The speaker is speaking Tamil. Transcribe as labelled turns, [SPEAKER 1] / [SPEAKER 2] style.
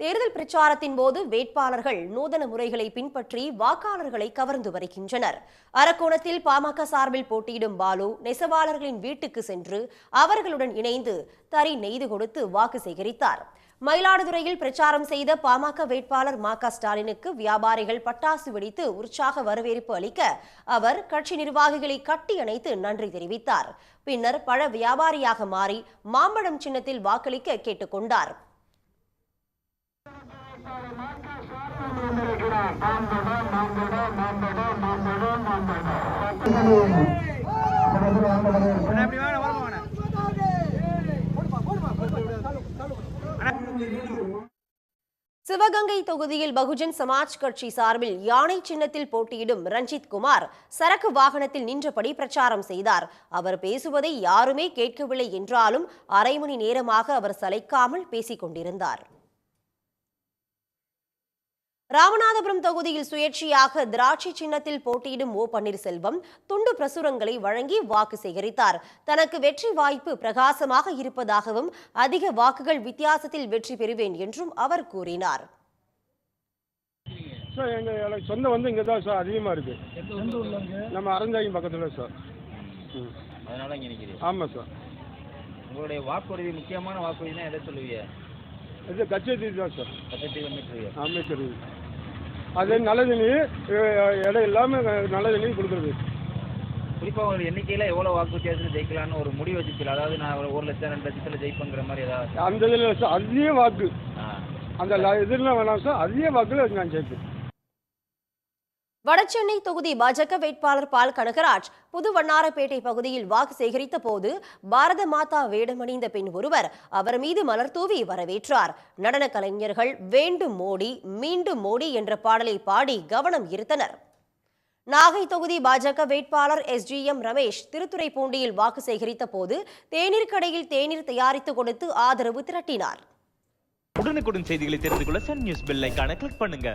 [SPEAKER 1] தேர்தல் பிரச்சாரத்தின் போது வேட்பாளர்கள் நூதன முறைகளை பின்பற்றி வாக்காளர்களை கவர்ந்து வருகின்றனர். அரக்கோணத்தில் பாமக சார்பில் போட்டியிடும் பாலு நெசவாளர்களின் வீட்டுக்கு சென்று அவர்களுடன் இணைந்து தறி நெய்து கொடுத்து வாக்கு சேகரித்தார். மயிலாடுதுறையில் பிரச்சாரம் செய்த பாமக வேட்பாளர் மா ஸ்டாலினுக்கு வியாபாரிகள் பட்டாசு வெடித்து உற்சாக வரவேற்பு அளிக்க அவர் கட்சி நிர்வாகிகளை கட்டி அணைத்து நன்றி தெரிவித்தார். பின்னர் பழ வியாபாரியாக மாறி மாம்பழம் சின்னத்தில் வாக்களிக்க கேட்டுக்கொண்டார். சிவகங்கை தொகுதியில் பகுஜன் சமாஜ் கட்சி சார்பில் யானை சின்னத்தில் போட்டியிடும் ரஞ்சித் குமார் சரக்கு வாகனத்தில் நின்றபடி பிரச்சாரம் செய்தார். அவர் பேசுவதை யாருமே கேட்கவில்லை என்றாலும் அரை மணி நேரமாக அவர் சளைக்காமல் பேசிக் கொண்டிருந்தார். ராமநாதபுரம் தொகுதியில் சுயேட்சையாக திராட்சை சின்னத்தில் போட்டியிடும் ஓ பன்னீர்செல்வம் துண்டு பிரசுரங்களை வழங்கி வாக்கு சேகரித்தார். தனக்கு வெற்றி வாய்ப்பு பிரகாசமாக இருப்பதாகவும் அதிக வாக்குகள் வித்தியாசத்தில் வெற்றி பெறுவேன் என்றும் அவர் கூறினார்.
[SPEAKER 2] சார் எங்கள் சொந்தம் வந்து இங்கே தான் சார் அதிகமாக இருக்குது நம்ம அறந்தாங்கி பக்கத்தில் சார்.
[SPEAKER 3] அதனால
[SPEAKER 2] ஆமாம் சார்.
[SPEAKER 3] உங்களுடைய வாக்குறுதி முக்கியமான வாக்குறுதினா எதை சொல்லுவீங்க?
[SPEAKER 2] இது கச்சேரி தான் சார். அமைச்சர் அது நல்ல தண்ணி இடம் இல்லாமல் நல்ல தண்ணி கொடுக்குறது.
[SPEAKER 3] குறிப்பா ஒரு எண்ணிக்கையில எவ்வளவு வாக்கு வித்தியாசத்தில் ஜெயிக்கலாம்னு ஒரு முடிவு வச்சுக்கல அதாவது நான் ஒரு லட்சம் ரெண்டு லட்சத்துல ஜெயிப்பேங்கிற மாதிரி ஏதாவது?
[SPEAKER 2] அந்த இதில் அதிக வாக்கு. அந்த இதெல்லாம் வேணாம் சார். அதிக வாக்கில் நான் சேர்ப்பேன்
[SPEAKER 1] வடசென்னை தொகுதி பாஜக வேட்பாளர் பால் கனகராஜ் புது வண்ணாரப்பேட்டை பகுதியில் வாக்கு சேகரித்த போது பாரத மாதா வேடமணிந்த பெண் ஒருவர் அவர் மீது மலர் தூவி வரவேற்றார். நடன கலைஞர்கள் வேண்டும் மோடி மீண்டும் மோடி என்ற பாடலை பாடி கவனம் ஈர்த்தனர். நாகை தொகுதி பாஜக வேட்பாளர் எஸ்ஜிஎம் ரமேஷ் திருத்துறைப்பூண்டியில் வாக்கு சேகரித்த போது தேநீர் கடையில் தேநீர் தயாரித்து கொடுத்து ஆதரவு திரட்டினார்.
[SPEAKER 4] உடனுக்குடன் செய்திகளை தெரிந்து கொள்ள சன் நியூஸ் பெல் கிளிக் பண்ணுங்க.